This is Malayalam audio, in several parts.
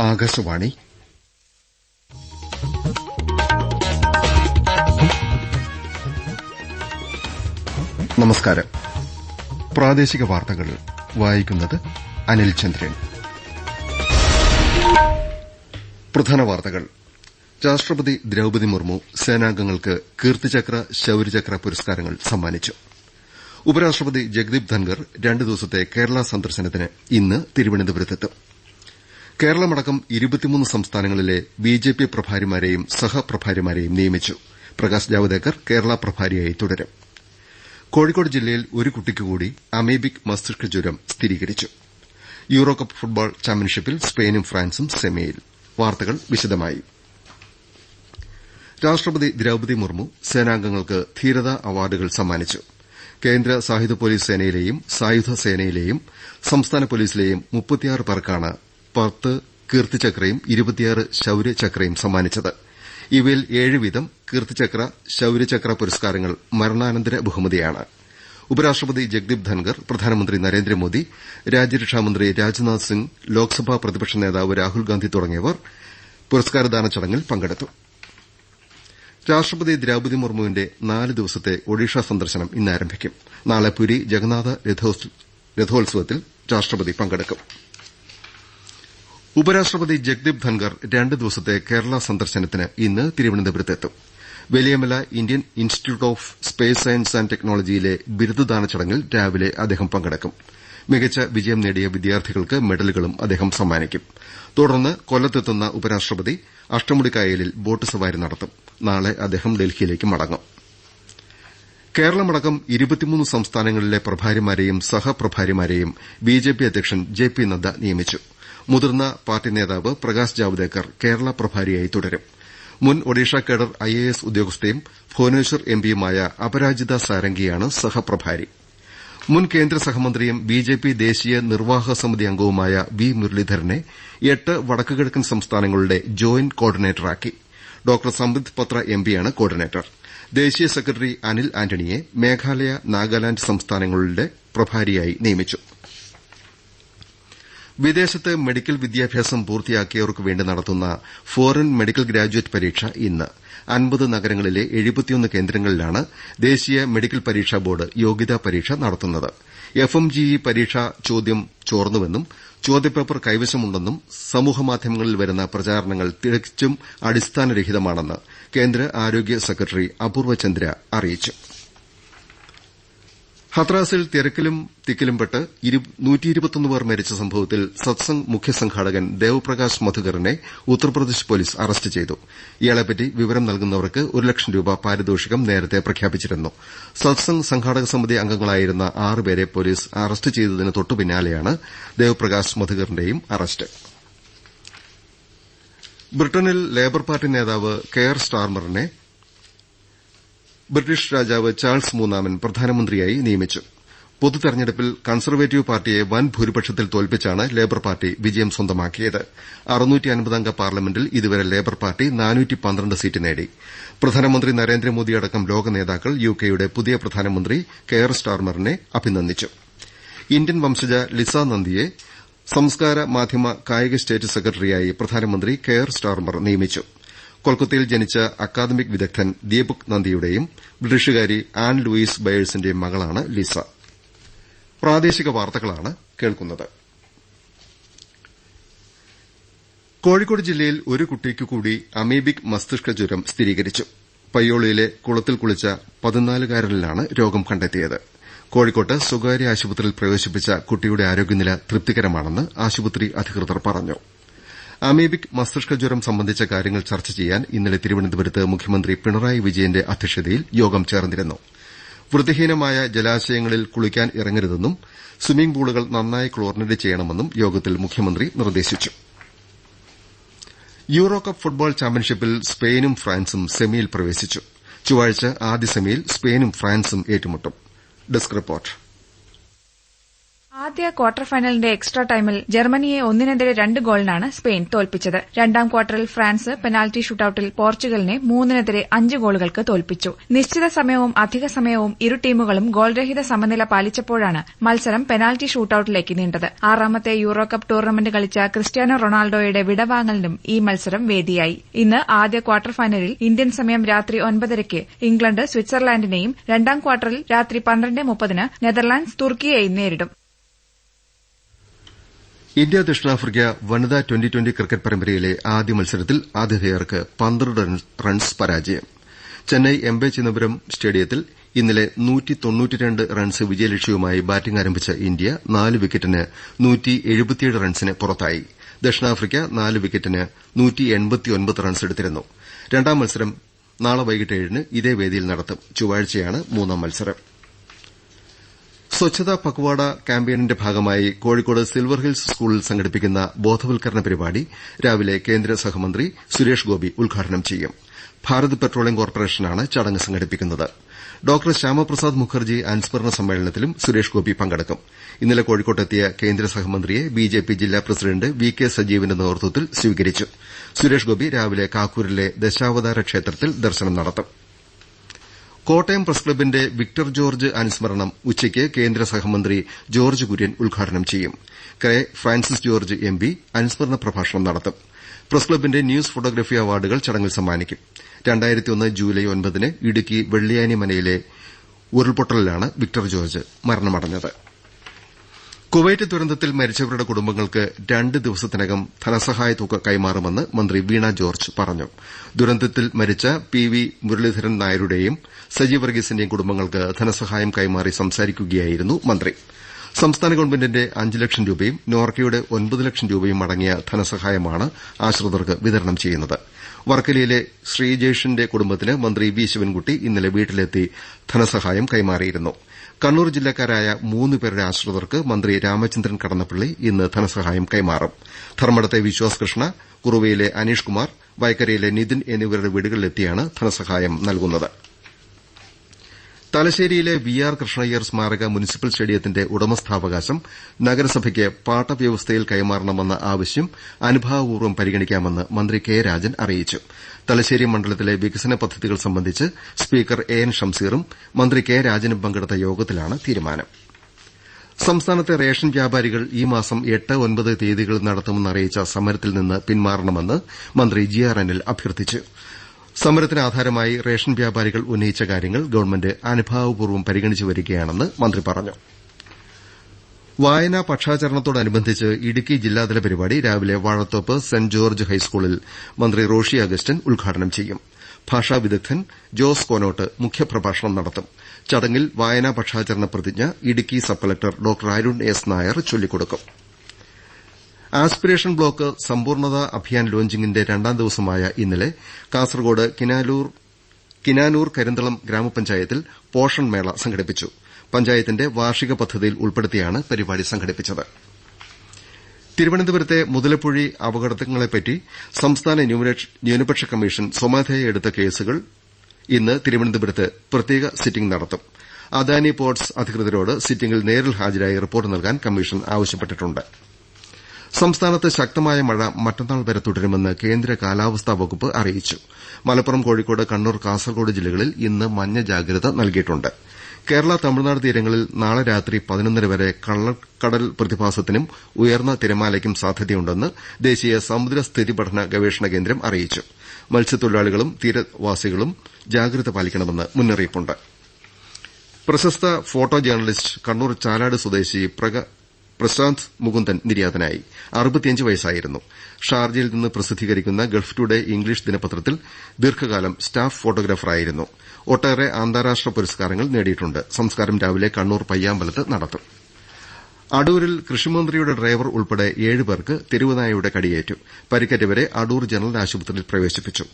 ആകാശവാണി. നമസ്കാരം. പ്രാദേശിക വാർത്തകൾ വായിക്കുന്നത് അനിൽ ചന്ദ്രൻ. പ്രധാന വാർത്തകൾ. രാഷ്ട്രപതി ദ്രൌപതി മുർമു സേനാംഗങ്ങൾക്ക് കീർത്തിചക്ര ശൌര്യചക്ര പുരസ്കാരങ്ങൾ സമ്മാനിച്ചു. ഉപരാഷ്ട്രപതി ജഗ്ദീപ് ധൻഗർ രണ്ടു ദിവസത്തെ കേരള സന്ദർശനത്തിന് ഇന്ന് തിരുവനന്തപുരത്തെത്തും. കേരളമടക്കം ഇരുപത്തിമൂന്ന് സംസ്ഥാനങ്ങളിലെ ബിജെപി പ്രഭാരിമാരെയും സഹപ്രഭാരിമാരെയും നിയമിച്ചു. പ്രകാശ് ജാവ്ദേക്കർ കേരള പ്രഭാരിയായി തുടരും. കോഴിക്കോട് ജില്ലയിൽ ഒരു കുട്ടിക്കുകൂടി അമീബിക് മസ്തിഷ്ക ജ്വരം സ്ഥിരീകരിച്ചു. യൂറോകപ്പ് ഫുട്ബോൾ ചാമ്പ്യൻഷിപ്പിൽ സ്പെയിനും ഫ്രാൻസും സെമിയിൽ. വാർത്തകൾ വിശദമായി. രാഷ്ട്രപതി ദ്രൌപതി മുർമു സേനാംഗങ്ങൾക്ക് ധീരതാ അവാർഡുകൾ സമ്മാനിച്ചു. കേന്ദ്ര സായുധ പോലീസ് സേനയിലെയും സായുധ സേനയിലെയും സംസ്ഥാന പോലീസിലെയും മുപ്പത്തിയാറ് പേർക്കാണ് പത്ത് കീർത്തിചക്രയും ഇരുപത്തിയാറ് ശൌര്യചക്രയും സമ്മാനിച്ചത്. ഇവയിൽ ഏഴ് വീതം കീർത്തിചക്ര ശൌര്യചക്ര പുരസ്കാരങ്ങൾ മരണാനന്തര ബഹുമതിയാണ്. ഉപരാഷ്ട്രപതി ജഗ്ദീപ് ധൻകർ പ്രധാനമന്ത്രി നരേന്ദ്രമോദി രാജ്യരക്ഷാമന്ത്രി രാജ്നാഥ് സിംഗ് ലോക്സഭാ പ്രതിപക്ഷ നേതാവ് രാഹുൽഗാന്ധി തുടങ്ങിയവർ പുരസ്കാരദാന ചടങ്ങിൽ പങ്കെടുത്തു. രാഷ്ട്രപതി ദ്രൌപതി മുർമുവിന്റെ നാല് ദിവസത്തെ ഒഡീഷ സന്ദർശനം ഇന്നാരംഭിക്കും. നാളെ പുരി ജഗന്നാഥ രഥോത്സവത്തിൽ രാഷ്ട്രപതി പങ്കെടുക്കും. ഉപരാഷ്ട്രപതി ജഗ്ദീപ് ധൻഗർ രണ്ട് ദിവസത്തെ കേരള സന്ദർശനത്തിന് ഇന്ന് തിരുവനന്തപുരത്തെത്തും. Valiyamala Indian institute of space science and ടെക്നോളജിയിലെ ബിരുദദാന ചടങ്ങിൽ രാവിലെ അദ്ദേഹം പങ്കെടുക്കും. മികച്ച വിജയം നേടിയ വിദ്യാർത്ഥികൾക്ക് മെഡലുകളും അദ്ദേഹം സമ്മാനിക്കും. തുടർന്ന് കൊല്ലത്തെത്തുന്ന ഉപരാഷ്ട്രപതി അഷ്ടമുടിക്കായലിൽ ബോട്ട് സവാരി നടത്തും. നാളെ അദ്ദേഹം ഡൽഹിയിലേക്ക് മടങ്ങും. കേരളമടക്കം സംസ്ഥാനങ്ങളിലെ പ്രഭാരിമാരെയും സഹപ്രഭാരിമാരെയും ബിജെപി അധ്യക്ഷൻ ജെ പി നദ്ദ നിയമിച്ചു. മുതിർന്ന പാർട്ടി നേതാവ് പ്രകാശ് ജാവ്ദേക്കർ കേരള പ്രഭാരിയായി തുടരും. മുൻ ഒഡീഷ കേഡർ ഐഎഎസ് ഉദ്യോഗസ്ഥയും ഭുവനേശ്വർ എംപിയുമായ അപരാജിത സാരംഗിയാണ് സഹപ്രഭാരി. മുൻ കേന്ദ്ര സഹമന്ത്രിയും ബിജെപി ദേശീയ നിർവാഹക സമിതി അംഗവുമായ വി മുരളീധരനെ എട്ട് വടക്കുകിഴക്കൻ സംസ്ഥാനങ്ങളുടെ ജോയിന്റ് കോർഡിനേറ്ററാക്കി. ഡോക്ടർ സംബിത് പത്ര എംപിയാണ് കോർഡിനേറ്റർ. ദേശീയ സെക്രട്ടറി അനിൽ ആന്റണിയെ മേഘാലയ നാഗാലാന്റ് സംസ്ഥാനങ്ങളുടെ പ്രഭാരിയായി നിയമിച്ചു. വിദേശത്ത് മെഡിക്കൽ വിദ്യാഭ്യാസം പൂർത്തിയാക്കിയവർക്കുവേണ്ടി നടത്തുന്ന ഫോറിൻ മെഡിക്കൽ ഗ്രാജുവേറ്റ് പരീക്ഷ ഇന്ന്. അൻപത് നഗരങ്ങളിലെ എഴുപത്തിയൊന്ന് കേന്ദ്രങ്ങളിലാണ് ദേശീയ മെഡിക്കൽ പരീക്ഷാ ബോർഡ് യോഗ്യതാ പരീക്ഷ നടത്തുന്നത്. എഫ് എം എഫ്എംജിഇ പരീക്ഷാ ചോദ്യം ചോർന്നുവെന്നും ചോദ്യപേപ്പർ കൈവശമുണ്ടെന്നും സമൂഹമാധ്യമങ്ങളിൽ വരുന്ന പ്രചാരണങ്ങൾ തികച്ചും അടിസ്ഥാനരഹിതമാണെന്ന് കേന്ദ്ര ആരോഗ്യ സെക്രട്ടറി അപൂർവ ചന്ദ്ര അറിയിച്ചു. ഹത്രാസിൽ തിരക്കിലും തിക്കിലുംപെട്ട് പേർ മരിച്ച സംഭവത്തിൽ സത്സംഗ് മുഖ്യ സംഘാടകൻ ദേവ്പ്രകാശ് മധുകറിനെ ഉത്തർപ്രദേശ് പോലീസ് അറസ്റ്റ് ചെയ്തു. ഇയാളെപ്പറ്റി വിവരം നൽകുന്നവർക്ക് ഒരു ലക്ഷം രൂപ പാരിതോഷികം നേരത്തെ പ്രഖ്യാപിച്ചിരുന്നു. സത്സംഗ് സംഘാടക സമിതി അംഗങ്ങളായിരുന്ന ആറുപേരെ പോലീസ് അറസ്റ്റ് ചെയ്തതിന് തൊട്ടുപിന്നാലെയാണ് ദേവ്പ്രകാശ് മധുകറിന്റെയും അറസ്റ്റ്. ബ്രിട്ടനിൽ ലേബർ പാർട്ടി നേതാവ് കെയർ സ്റ്റാർമറിനെ ബ്രിട്ടീഷ് രാജാവ് ചാൾസ് മൂന്നാമൻ പ്രധാനമന്ത്രിയായി നിയമിച്ചു. പൊതു തെരഞ്ഞെടുപ്പിൽ കൺസർവേറ്റീവ് പാർട്ടിയെ വൻ ഭൂരിപക്ഷത്തിൽ തോൽപ്പിച്ചാണ് ലേബർ പാർട്ടി വിജയം സ്വന്തമാക്കിയത്. പാർലമെന്റിൽ ഇതുവരെ ലേബർ പാർട്ടി സീറ്റ് നേടി. പ്രധാനമന്ത്രി നരേന്ദ്രമോദിയടക്കം ലോക നേതാക്കൾ യുകെയുടെ പുതിയ പ്രധാനമന്ത്രി കെയർ സ്റ്റാർമറിനെ അഭിനന്ദിച്ചു. ഇന്ത്യൻ വംശജ ലിസ നന്ദിയെ സംസ്കാര മാധ്യമ കായിക സ്റ്റേറ്റ് സെക്രട്ടറിയായി പ്രധാനമന്ത്രി കെയർ സ്റ്റാർമർ നിയമിച്ചു. കൊൽക്കത്തയിൽ ജനിച്ച അക്കാദമിക് വിദഗ്ധൻ ദീപക് നന്ദിയുടെയും ബ്രിട്ടീഷുകാരി ആൻ ലൂയിസ് ബയേഴ്സിന്റെയും മകളാണ് ലിസ. കോഴിക്കോട് ജില്ലയിൽ ഒരു കുട്ടിക്ക് കൂടി അമീബിക് മസ്തിഷ്ക ജ്വരം സ്ഥിരീകരിച്ചു. പയ്യോളിയിലെ കുളത്തിൽ കുളിച്ച പതിനാലുകാരനിലാണ് രോഗം കണ്ടെത്തിയത്. കോഴിക്കോട്ട് സ്വകാര്യ ആശുപത്രിയിൽ പ്രവേശിപ്പിച്ച കുട്ടിയുടെ ആരോഗ്യനില തൃപ്തികരമാണെന്ന് ആശുപത്രി അധികൃതർ പറഞ്ഞു. അമീബിക് മസ്തിഷ്ക ജ്വരം സംബന്ധിച്ച കാര്യങ്ങൾ ചർച്ച ചെയ്യാൻ ഇന്നലെ തിരുവനന്തപുരത്ത് മുഖ്യമന്ത്രി പിണറായി വിജയന്റെ അധ്യക്ഷതയിൽ യോഗം ചേർന്നിരുന്നു. വൃത്തിഹീനമായ ജലാശയങ്ങളിൽ കുളിക്കാൻ ഇറങ്ങരുതെന്നും സ്വിമ്മിംഗ് പൂളുകൾ നന്നായി ക്ലോറിനേറ്റ് ചെയ്യണമെന്നും യോഗത്തിൽ മുഖ്യമന്ത്രി നിർദ്ദേശിച്ചു. യൂറോകപ്പ് ഫുട്ബോൾ ചാമ്പ്യൻഷിപ്പിൽ സ്പെയിനും ഫ്രാൻസും സെമിയിൽ പ്രവേശിച്ചു. ചൊവ്വാഴ്ച ആദ്യ സെമിയിൽ സ്പെയിനും ഫ്രാൻസും ഏറ്റുമുട്ടും. ആദ്യ ക്വാർട്ടർ ഫൈനലിന്റെ എക്സ്ട്രാ ടൈമിൽ ജർമ്മനിയെ ഒന്നിനെതിരെ രണ്ട് ഗോളിനാണ് സ്പെയിൻ തോൽപ്പിച്ചത്. രണ്ടാം ക്വാർട്ടറിൽ ഫ്രാൻസ് പെനാൽറ്റി ഷൂട്ടൌട്ടിൽ പോർച്ചുഗലിനെ മൂന്നിനെതിരെ അഞ്ച് ഗോളുകൾക്ക് തോൽപ്പിച്ചു. നിശ്ചിത സമയവും അധിക സമയവും ഇരു ടീമുകളും ഗോൾരഹിത സമനില പാലിച്ചപ്പോഴാണ് മത്സരം പെനാൽറ്റി ഷൂട്ടൌട്ടിലേക്ക് നീണ്ടത്. ആറാമത്തെ യൂറോകപ്പ് ടൂർണമെന്റ് കളിച്ച ക്രിസ്ത്യാനോ റൊണാൾഡോയുടെ വിടവാങ്ങലിനും ഈ മത്സരം വേദിയായി. ഇന്ന് ആദ്യ ക്വാർട്ടർ ഫൈനലിൽ ഇന്ത്യൻ സമയം രാത്രി ഒൻപതരയ്ക്ക് ഇംഗ്ലണ്ട് സ്വിറ്റ്സർലാൻഡിനെയും രണ്ടാം ക്വാർട്ടറിൽ രാത്രി പന്ത്രണ്ട് മുപ്പതിന് നെതർലാൻഡ്സ് തുർക്കിയെയും നേരിടും. ഇന്ത്യ ദക്ഷിണാഫ്രിക്ക വനിതാ ട്വന്റി ട്വന്റി ക്രിക്കറ്റ് പരമ്പരയിലെ ആദ്യ മത്സരത്തിൽ ആതിഥേയർക്ക് പന്ത്രണ്ട് റൺസ് പരാജയം. ചെന്നൈ എം ബെ ചിദംബരം സ്റ്റേഡിയത്തിൽ ഇന്നലെ റൺസ് വിജയലക്ഷ്യവുമായി ബാറ്റിംഗ് ആരംഭിച്ച ഇന്ത്യ നാല് വിക്കറ്റിന് റൺസിന് പുറത്തായി. ദക്ഷിണാഫ്രിക്ക നാല് വിക്കറ്റിന് റൺസ് എടുത്തിരുന്നു. രണ്ടാം മത്സരം നാളെ വൈകിട്ട് ഏഴിന് ഇതേ വേദിയിൽ നടത്തും. ചൊവ്വാഴ്ചയാണ് മൂന്നാം മത്സരം. സ്വച്ഛതാ പക്വാഡ ക്യാമ്പയിനിന്റെ ഭാഗമായി കോഴിക്കോട് സിൽവർ ഹിൽസ് സ്കൂളിൽ സംഘടിപ്പിക്കുന്ന ബോധവൽക്കരണ പരിപാടി രാവിലെ കേന്ദ്ര സഹമന്ത്രി സുരേഷ് ഗോപി ഉദ്ഘാടനം ചെയ്യും. ഭാരത് പെട്രോളിയം കോർപ്പറേഷനാണ് ചടങ്ങ് സംഘടിപ്പിക്കുന്നത്. ഡോക്ടർ ശ്യാമപ്രസാദ് മുഖർജി അനുസ്മരണ സമ്മേളനത്തിലും സുരേഷ് ഗോപി പങ്കെടുക്കും. ഇന്നലെ കോഴിക്കോട്ടെത്തിയ കേന്ദ്ര സഹമന്ത്രിയെ ബിജെപി ജില്ലാ പ്രസിഡന്റ് വി കെ സജീവിന്റെ നേതൃത്വത്തിൽ സ്വീകരിച്ചു. സുരേഷ് ഗോപി രാവിലെ കാക്കൂരിലെ ദശാവതാര ക്ഷേത്രത്തിൽ ദർശനം നടത്തും. കോട്ടയം പ്രസ് ക്ലബ്ബിന്റെ വിക്ടർ ജോർജ് അനുസ്മരണം ഉച്ചയ്ക്ക് കേന്ദ്ര സഹമന്ത്രി ജോർജ് കുര്യൻ ഉദ്ഘാടനം ചെയ്യും. K. Francis George M P അനുസ്മരണ പ്രഭാഷണം നടത്തും. പ്രസ് ക്ലബ്ബിന്റെ ന്യൂസ് ഫോട്ടോഗ്രഫി അവാർഡുകൾ ചടങ്ങിൽ സമ്മാനിക്കും. ജൂലൈ ഒൻപതിന് ഇടുക്കി വെള്ളിയാനി മനയിലെ ഉരുൾപൊട്ടലിലാണ് വിക്ടർ ജോർജ് മരണമടഞ്ഞത്. കുവൈറ്റ് ദുരന്തത്തിൽ മരിച്ചവരുടെ കുടുംബങ്ങൾക്ക് രണ്ട് ദിവസത്തിനകം ധനസഹായ തുക കൈമാറുമെന്ന് മന്ത്രി വീണ ജോർജ് പറഞ്ഞു. ദുരന്തത്തിൽ മരിച്ച പി വി മുരളീധരൻ നായരുടെയും സജി വർഗീസിന്റെയും കുടുംബങ്ങൾക്ക് ധനസഹായം കൈമാറി സംസാരിക്കുകയായിരുന്നു മന്ത്രി. സംസ്ഥാന ഗവൺമെന്റിന്റെ അഞ്ച് ലക്ഷം രൂപയും നോർക്കയുടെ ഒൻപത് ലക്ഷം രൂപയും അടങ്ങിയ ധനസഹായമാണ് ആശ്രിതർക്ക് വിതരണം ചെയ്യുന്നത്. വർക്കലയിലെ ശ്രീജേഷിന്റെ കുടുംബത്തിന് മന്ത്രി വി ശിവൻകുട്ടി ഇന്നലെ വീട്ടിലെത്തി ധനസഹായം കൈമാറിയിരുന്നു. കണ്ണൂർ ജില്ലക്കാരായ മൂന്ന് പേരുടെ ആശ്രിതർക്ക് മന്ത്രി രാമചന്ദ്രൻ കടന്നപ്പള്ളി ഇന്ന് ധനസഹായം കൈമാറും. ധർമ്മടത്തെ വിശ്വാസ് കൃഷ്ണ കുറുവയിലെ അനീഷ് കുമാർ വൈക്കരയിലെ നിതിൻ എന്നിവരുടെ വീടുകളിലെത്തിയാണ് ധനസഹായം നൽകുന്നത്. തലശ്ശേരിയിലെ വി ആർ കൃഷ്ണയ്യർ സ്മാരക മുനിസിപ്പൽ സ്റ്റേഡിയത്തിന്റെ ഉടമസ്ഥാവകാശം നഗരസഭയ്ക്ക് പാട്ടവ്യവസ്ഥയിൽ കൈമാറണമെന്ന ആവശ്യം അനുഭാവപൂർവം പരിഗണിക്കാമെന്ന് മന്ത്രി കെ രാജൻ അറിയിച്ചു. തലശ്ശേരി മണ്ഡലത്തിലെ വികസന പദ്ധതികൾ സംബന്ധിച്ച് സ്പീക്കർ എ എൻ ഷംസീറും മന്ത്രി കെ രാജനും പങ്കെടുത്ത യോഗത്തിലാണ് തീരുമാനം. സംസ്ഥാനത്തെ റേഷൻ വ്യാപാരികൾ ഈ മാസം എട്ട് ഒൻപത് തീയതികളിൽ നടത്തുമെന്ന് അറിയിച്ച സമരത്തിൽ നിന്ന് പിന്മാറണമെന്ന് മന്ത്രി ജി ആർ അനിൽ അഭ്യർത്ഥിച്ചു. സമരത്തിന് ആധാരമായി റേഷൻ വ്യാപാരികൾ ഉന്നയിച്ച കാര്യങ്ങൾ ഗവൺമെന്റ് അനുഭാവപൂർവം പരിഗണിച്ചു വരികയാണെന്ന് മന്ത്രി പറഞ്ഞു. വായനാ പക്ഷാചരണത്തോടനുബന്ധിച്ച് ഇടുക്കി ജില്ലാതല പരിപാടി രാവിലെ വാഴത്തോപ്പ് സെന്റ് ജോർജ് ഹൈസ്കൂളിൽ മന്ത്രി റോഷി അഗസ്റ്റിൻ ഉദ്ഘാടനം ചെയ്യും. ഭാഷാ വിദഗ്ധൻ ജോസ് കോനോട്ട് മുഖ്യപ്രഭാഷണം നടത്തും. ചടങ്ങിൽ വായനാ പക്ഷാചരണ പ്രതിജ്ഞ Idukki sub collector doctor Arun S Nair ചൊല്ലിക്കൊടുക്കും. ആസ്പിരേഷൻ ബ്ലോക്ക് സമ്പൂർണത അഭിയാൻ ലോഞ്ചിങ്ങിന്റെ രണ്ടാം ദിവസമായ ഇന്നലെ കാസർകോട് കിനാനൂർ കരിന്തളം ഗ്രാമപഞ്ചായത്തിൽ പോഷൺ മേള സംഘടിപ്പിച്ചു. പഞ്ചായത്തിന്റെ വാർഷിക പദ്ധതിയിൽ ഉൾപ്പെടുത്തിയാണ് പരിപാടി സംഘടിപ്പിച്ചത്. തിരുവനന്തപുരത്തെ മുതലപ്പുഴി അപകടങ്ങളെപ്പറ്റി സംസ്ഥാന ന്യൂനപക്ഷ കമ്മീഷൻ സ്വമേധയെടുത്ത കേസുകൾ ഇന്ന് തിരുവനന്തപുരത്ത് പ്രത്യേക സിറ്റിംഗ് നടത്തും. അദാനി പോർട്സ് അധികൃതരോട് സിറ്റിംഗിൽ നേരിൽ ഹാജരായി റിപ്പോർട്ട് നൽകാൻ കമ്മീഷൻ ആവശ്യപ്പെട്ടിട്ടുണ്ട്. സംസ്ഥാനത്ത് ശക്തമായ മഴ മറ്റന്നാൾ വരെ തുടരുമെന്ന് കേന്ദ്ര കാലാവസ്ഥാ വകുപ്പ് അറിയിച്ചു. മലപ്പുറം കോഴിക്കോട് കണ്ണൂർ കാസർകോട് ജില്ലകളിൽ ഇന്ന് മഞ്ഞ ജാഗ്രത നൽകിയിട്ടുണ്ട്. കേരള തമിഴ്നാട് തീരങ്ങളിൽ നാളെ രാത്രി പതിനൊന്നര വരെ കള്ളക്കടൽ പ്രതിഭാസത്തിനും ഉയർന്ന തിരമാലയ്ക്കും സാധ്യതയുണ്ടെന്ന് ദേശീയ സമുദ്ര സ്ഥിതി പഠന ഗവേഷണ കേന്ദ്രം അറിയിച്ചു. മത്സ്യത്തൊഴിലാളികളും തീരവാസികളും ജാഗ്രത പാലിക്കണമെന്ന് മുന്നറിയിപ്പുണ്ട്. പ്രശസ്ത ഫോട്ടോ ജേർണലിസ്റ്റ് കണ്ണൂർ ചാലാട് സ്വദേശി പ്രശാന്ത് മുകുന്ദൻ നിര്യാതനായി. വയസ്സായിരുന്നു. ഷാർജയിൽ നിന്ന് പ്രസിദ്ധീകരിക്കുന്ന ഗൾഫ് ടുഡേ ഇംഗ്ലീഷ് ദിനപത്രത്തിൽ ദീർഘകാലം സ്റ്റാഫ് ഫോട്ടോഗ്രാഫറായിരുന്നു. ഒട്ടേറെ അന്താരാഷ്ട്ര പുരസ്കാരങ്ങൾ നേടിയിട്ടുണ്ട്. സംസ്കാരം രാവിലെ കണ്ണൂർ പയ്യാമ്പലത്ത് നടത്തും. അടൂരിൽ കൃഷിമന്ത്രിയുടെ ഡ്രൈവർ ഉൾപ്പെടെ ഏഴുപേർക്ക് തെരുവുനായയുടെ കടിയേറ്റു. പരിക്കേറ്റവരെ അടൂർ ജനറൽ ആശുപത്രിയിൽ പ്രവേശിപ്പിച്ചു.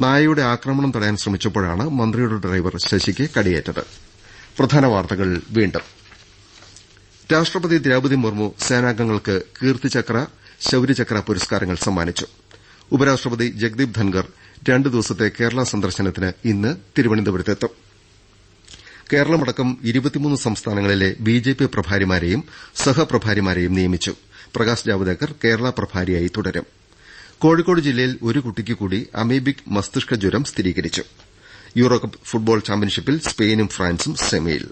നായയുടെ ആക്രമണം തടയാൻ ശ്രമിച്ചപ്പോഴാണ് മന്ത്രിയുടെ ഡ്രൈവർ ശശിക്ക് കടിയേറ്റത്. രാഷ്ട്രപതി ദ്രൌപതി മുർമു സേനാംഗങ്ങൾക്ക് കീർത്തിചക്ര ശൌര്യചക്ര പുരസ്കാരങ്ങൾ സമ്മാനിച്ചു. ഉപരാഷ്ട്രപതി ജഗ്ദീപ് ധൻകർ രണ്ട് ദിവസത്തെ കേരള സന്ദർശനത്തിന് ഇന്ന് തിരുവനന്തപുരത്തെത്തും. കേരളമടക്കം ഇരുപത്തിമൂന്ന് സംസ്ഥാനങ്ങളിലെ ബിജെപി പ്രഭാരിമാരെയും സഹപ്രഭാരിമാരെയും നിയമിച്ചു. പ്രകാശ് ജാവ്ദേക്കർ കേരള പ്രഭാരിയായി തുടരും. കോഴിക്കോട് ജില്ലയിൽ ഒരു കുട്ടിക്ക് കൂടി അമീബിക് മസ്തിഷ്ക ജ്വരം സ്ഥിരീകരിച്ചു. യൂറോകപ്പ് ഫുട്ബോൾ ചാമ്പ്യൻഷിപ്പിൽ സ്പെയിനും ഫ്രാൻസും സെമിയിൽ.